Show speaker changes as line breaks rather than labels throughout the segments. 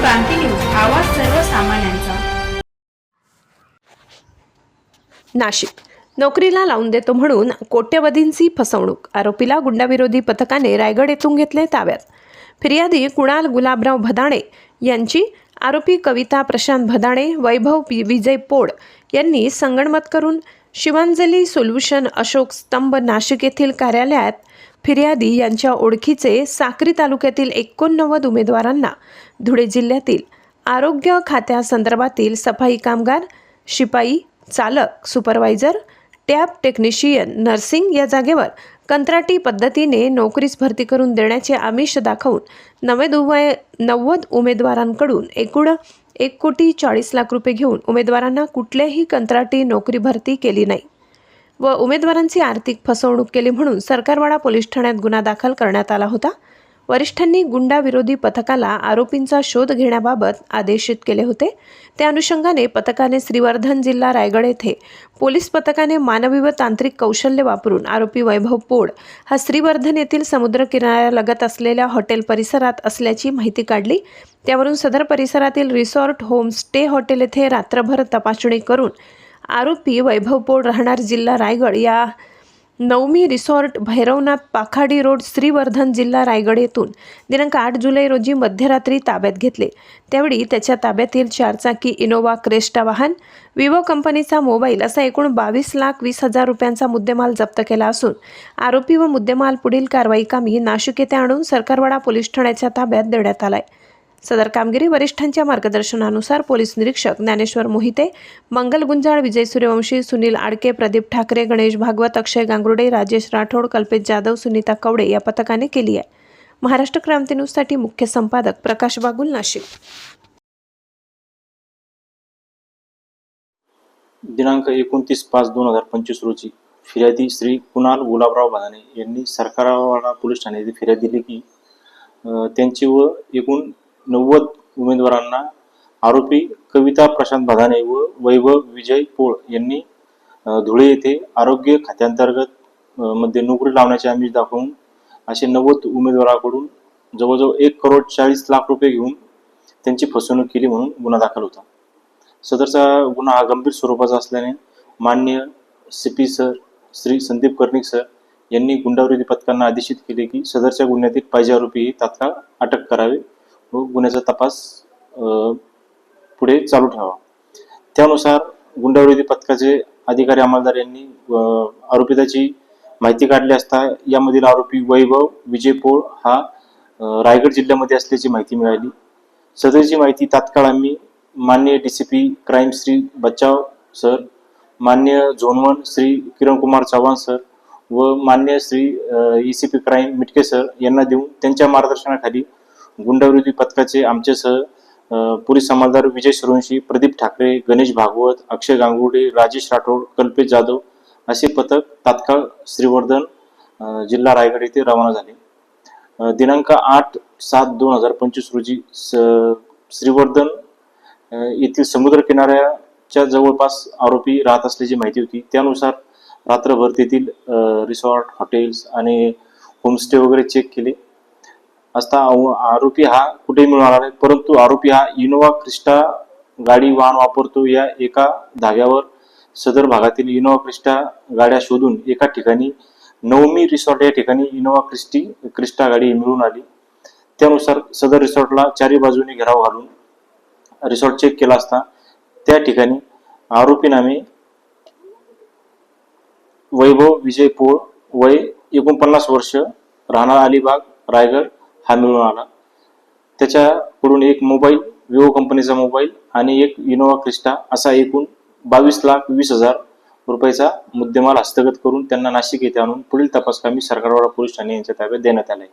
क्रांती news आवाज सर्वसामान्यांचा.
नाशिक. नोकरीला लावून देतो म्हणून कोट्यवधींची फसवणूक. आरोपीला गुंडाविरोधी पथकाने रायगड येथून घेतले ताब्यात. फिर्यादी कुणाल गुलाबराव भदाणे यांची आरोपी कविता प्रशांत भदाणे वैभव विजय पोड यांनी संगणमत करून शिवांजली सोल्युशन अशोक स्तंभ नाशिक येथील कार्यालयात फिर्यादी यांच्या ओळखीचे साक्री तालुक्यातील एकोणनव्वद उमेदवारांना धुळे जिल्ह्यातील आरोग्य खात्यासंदर्भातील सफाई कामगार शिपाई चालक सुपरवायझर टॅब टेक्निशियन नर्सिंग या जागेवर कंत्राटी पद्धतीने नोकरीस भरती करून देण्याचे आमिष दाखवून नव्वद उमे नव्वद उमेदवारांकडून एकूण एक कोटी चाळीस लाख रुपये घेऊन उमेदवारांना कुठल्याही कंत्राटी नोकरी भरती केली नाही. व उमेदवारांची आर्थिक फसवणूक केली म्हणून सरकारवाडा पोलीस ठाण्यात गुन्हा दाखल करण्यात आला होता. वरिष्ठांनी गुंडाविरोधी पथकाला आरोपींचा शोध घेण्याबाबत आदेशित केले होते. त्या अनुषंगाने पथकाने श्रीवर्धन जिल्हा रायगड येथे पोलीस पथकाने मानवी व तांत्रिक कौशल्य वापरून आरोपी वैभव पोड हा श्रीवर्धन येथील समुद्र किनाऱ्यालगत असलेल्या हॉटेल परिसरात असल्याची माहिती काढली. त्यावरून सदर परिसरातील रिसॉर्ट होम स्टे हॉटेल येथे रात्रभर तपासणी करून आरोपी वैभव पोळ राहणार जिल्हा रायगड या नवमी रिसॉर्ट भैरवनाथ पाखाडी रोड श्रीवर्धन जिल्हा रायगड येथून दिनांक आठ जुलै रोजी मध्यरात्री ताब्यात घेतले. त्यावेळी त्याच्या ताब्यातील चारचाकी इनोवा क्रेस्टा वाहन विवो कंपनीचा मोबाईल असा एकूण बावीस लाख वीस हजार रुपयांचा मुद्देमाल जप्त केला असून आरोपी व मुद्देमाल पुढील कारवाई कामी नाशिक येथे आणून सरकारवाडा पोलीस ठाण्याच्या ताब्यात देण्यात आलाय. सदर कामगिरी वरिष्ठांच्या मार्गदर्शनानुसार पोलीस निरीक्षक ज्ञानेश्वर मोहिते मंगल गुंजाळ विजय सूर्यवंशी सुनील आडके प्रदीप ठाकरे गणेश भागवत अक्षय गांगुर्डे राजेश राठोड कल्पेश जाधव सुनीता कवडे या पथकाने केली आहे. महाराष्ट्र क्रांती न्यूजसाठी मुख्य संपादक प्रकाश बागुल नाशिक.
दिनांक एकोणतीस पाच दोन हजार पंचवीस रोजी फिर्यादी श्री कुणाल गुलाबराव भादाने यांनी सरकारवाडा पोलीस ठाण्यात फिर्याद दिली की त्यांची व एकूण नव्वद उमेदवारांना आरोपी कविता प्रशांत बधाने व वैभव विजय पोळ यांनी धुळे येथे आरोग्य खात्यांतर्गत मध्ये नोकरी लावण्याचे आमिष दाखवून असे नव्वद उमेदवाराकडून जवळजवळ एक करोड चाळीस लाख रुपये घेऊन त्यांची फसवणूक केली म्हणून गुन्हा दाखल होता. सदरचा गुन्हा हा गंभीर स्वरूपाचा असल्याने मान्य C P sir Shri Sandeep Karnik sir यांनी गुंडाविरोधी पथकांना आदेशित केले की सदरच्या गुन्ह्यातील पाहिजे आरोपी तात्काळ अटक करावे व गुन्ह्याचा तपास पुढे चालू ठेवा त्यानुसार गुंडाविरोधी पथकाचे अधिकारी अंमलदार यांनी आरोपिताची माहिती काढली असता यामधील आरोपी वैभव विजय पोळ हा रायगड जिल्ह्यामध्ये असल्याची माहिती मिळाली. सदरची माहिती तात्काळ आम्ही मान्य D C P crime Shri Bachav sir मान्य zone one Shri Kiran Kumar Chavan sir व मान्य Shri E C P crime Mitke sir यांना देऊन त्यांच्या मार्गदर्शनाखाली गुंडविरोधी पथकाचे आमच्यासह पोलीस अंमलदार विजय सुरवंशी प्रदीप ठाकरे गणेश भागवत अक्षय गांगुडे राजेश राठोड कल्पेश जाधव असे पथक तात्काळ श्रीवर्धन जिल्हा रायगड येथे रवाना झाले. दिनांक आठ सात दोन हजार पंचवीस रोजी स- श्रीवर्धन येथील समुद्र किनाऱ्याच्या जवळपास आरोपी राहत असल्याची माहिती होती. त्यानुसार रात्रभर तेथील रिसॉर्ट हॉटेल्स आणि होमस्टे वगैरे चेक केले. असता आव- आरोपी हा कुठेही मिळणार आहे नाही. परंतु आरोपी हा इनोवा क्रिस्टा गाडी वाहन वापरतो. या एका धाग्यावर सदर भागातील इनोवा क्रिस्टा गाड्या शोधून एका ठिकाणी नवमी रिसॉर्ट या ठिकाणी इनोवा क्रिस्टी क्रिस्टा गाडी मिळून आली. त्यानुसार सदर रिसॉर्टला चारी बाजूने घेराव घालून रिसॉर्ट चेक केला असता त्या ठिकाणी आरोपी नामे वैभव विजय पोळ वय एकोणपन्नास वर्ष राहणार अलिबाग रायगड हा मिळून आला त्याच्याकडून एक मोबाईल विवो कंपनीचा मोबाईल आणि एक इनोवा क्रिस्टा असा एकूण बावीस लाख वीस हजार रुपयाचा मुद्देमाल हस्तगत करून त्यांना नाशिक येथे आणून पुढील तपासकामी सरकारवाडा पोलीस ठाणे यांच्या ताब्यात देण्यात आले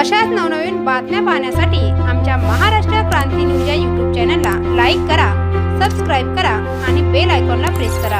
अशाच नवनवीन बातम्या पाहण्यासाठी आमच्या महाराष्ट्र क्रांती न्यूज या यूट्यूब चॅनलला लाईक करा सबस्क्राईब करा आणि बेल आयकॉनला प्रेस करा.